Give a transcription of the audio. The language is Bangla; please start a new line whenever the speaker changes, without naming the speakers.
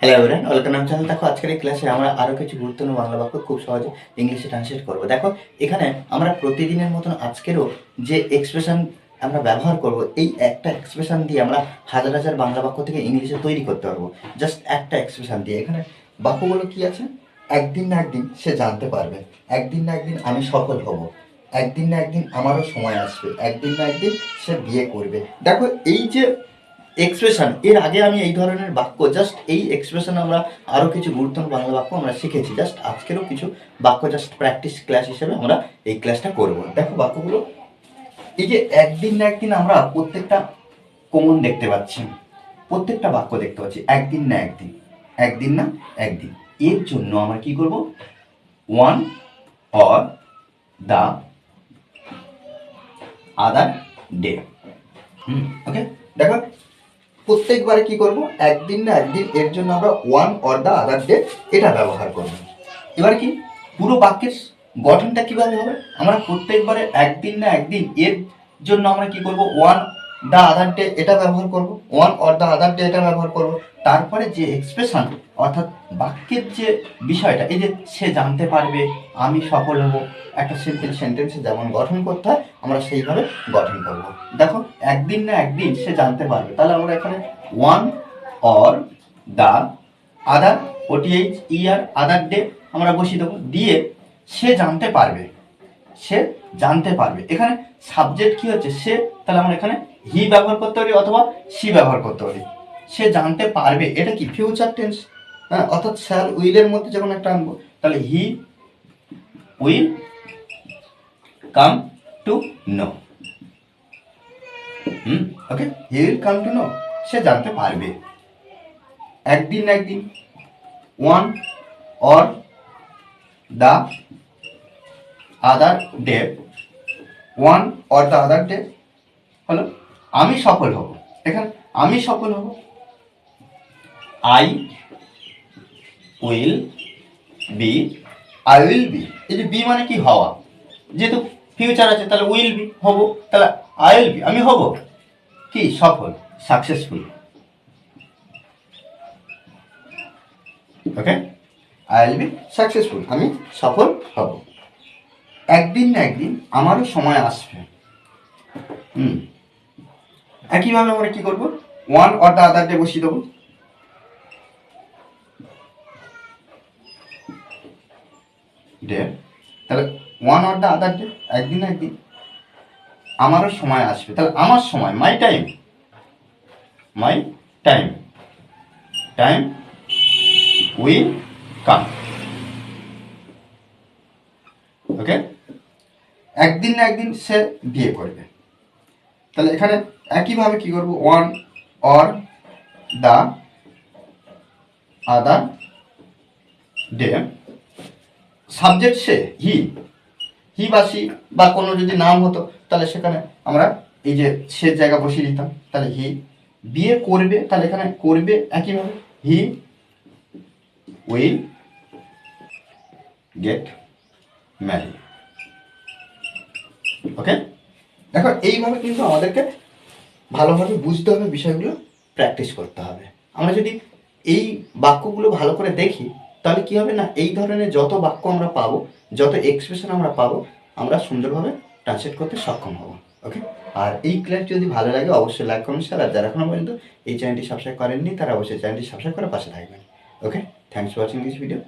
হ্যালো এভরিওয়ান ওয়েলকাম নাম চ্যানেল দেখো, আজকের এই ক্লাসে আমরা আরও কিছু গুরুত্বপূর্ণ বাংলা বাক্য খুব সহজে ইংলিশে ট্রান্সলেট করব। দেখো, এখানে আমরা প্রতিদিনের মতন আজকেরও যে এক্সপ্রেশন আমরা ব্যবহার করব, এই একটা এক্সপ্রেশন দিয়ে আমরা হাজার হাজার বাংলা বাক্য থেকে ইংলিশে তৈরি করতে পারব। জাস্ট একটা এক্সপ্রেশন দিয়ে। এখানে বাক্যগুলো কি আছে? একদিন না একদিন সে জানতে পারবে। একদিন না একদিন আমি সফল হব। একদিন না একদিন আমারও সময় আসবে। একদিন না একদিন সে বিয়ে করবে। দেখো, এই যে এক্সপ্রেশন এর আগে আমি এই ধরনের বাক্য জাস্ট এই এক্সপ্রেশন আমরা আরও কিছু গুরুত্বপূর্ণ বাংলা বাক্য আমরা শিখেছি। জাস্ট আজকেরও কিছু বাক্য জাস্ট প্র্যাকটিস ক্লাস হিসেবে আমরা এই ক্লাসটা করব। দেখো বাক্যগুলো। এই যে একদিন না একদিন আমরা প্রত্যেকটা কমন দেখতে পাচ্ছি। প্রত্যেকটা বাক্য দেখতে পাচ্ছি, একদিন না একদিন। একদিন না একদিন। এর জন্য আমরা কি করব? One or the other day okay দেখো প্রত্যেকবারে কি করব? একদিন না একদিন এর জন্য আমরা one or the other day এটা ব্যবহার করব। এবার কি? পুরো বাক্যের গঠনটা কীভাবে হবে? আমরা প্রত্যেকবারে একদিন না একদিন এর জন্য আমরা কি করব? ওয়ান দা আদার ডে এটা ব্যবহার করব one or the other day এটা ব্যবহার করব। তারপরে যে এক্সপ্রেশন অর্থাৎ বাক্যের যে বিষয়টা, এই যে সে জানতে পারবে, আমি সফল হব, একটা সিম্পল সেন্টেন্সে যেমন গঠন করতে হয়, আমরা সেইভাবে গঠন করব। দেখো, একদিন না একদিন সে জানতে পারবে। তাহলে আমরা এখানে one or the other O T H E R other day আমরা বসিয়ে দেবো। দিয়ে সে জানতে পারবে। সে জানতে পারবে। এখানে সাবজেক্ট কি হচ্ছে? সে তাহলে আমরা এখানে হি ব্যবহার করতে পারি অথবা সি ব্যবহার করতে পারি। সে জানতে পারবে, এটা কি ফিউচার টেন্স হ্যাঁ অর্থাৎ স্যার উইলের মধ্যে যখন একটা আনব, তাহলে he will come to know hmm okay he will come to know সে জানতে পারবে। একদিন একদিন one or the other day one or the other day হলো, আমি সফল হব। এখানে আমি সফল হব। I will be I will be এই যে বি মানে কি হওয়া? যেহেতু ফিউচার আছে, তাহলে উইল বি হব, তাহলে আই উইল বি আমি হব। কি? সফল successful okay I will be successful আমি সফল হব। একদিন না একদিন আমারও সময় আসবে। হুম। একইভাবে আমরা কি করব? One or the other day বসিয়ে দেবো। ডে তাহলে one or the other day একদিন না একদিন আমারও সময় আসবে। তাহলে আমার সময় my time my time time will come okay একদিন না একদিন সে বিয়ে করবে। তাহলে এখানে একইভাবে কি করব? One or the other day subject say he he বা সি বা কোনো যদি নাম হতো, তাহলে সেখানে আমরা এই যে সে জায়গা বসিয়ে দিতাম। তাহলে হি বিয়ে করবে, তাহলে এখানে করবে একইভাবে। He will get marry okay দেখো এইভাবে কিন্তু আমাদেরকে ভালোভাবে বুঝতে হবে, বিষয়গুলো প্র্যাকটিস করতে হবে। আমরা যদি এই বাক্যগুলো ভালো করে দেখি, তাহলে কি হবে না, এই ধরনের যত বাক্য আমরা পাবো, যত এক্সপ্রেশন আমরা পাবো, আমরা সুন্দরভাবে ট্রান্সলেট করতে সক্ষম হব। ওকে আর এই ক্লাস যদি ভালো লাগে, অবশ্যই লাইক কমেন্ট শেয়ার আর যারা এখনও পর্যন্ত এই চ্যানেলটি সাবস্ক্রাইব করেননি, তারা অবশ্যই চ্যানেলটি সাবস্ক্রাইব করে পাশে থাকবেন। Okay thanks for watching this video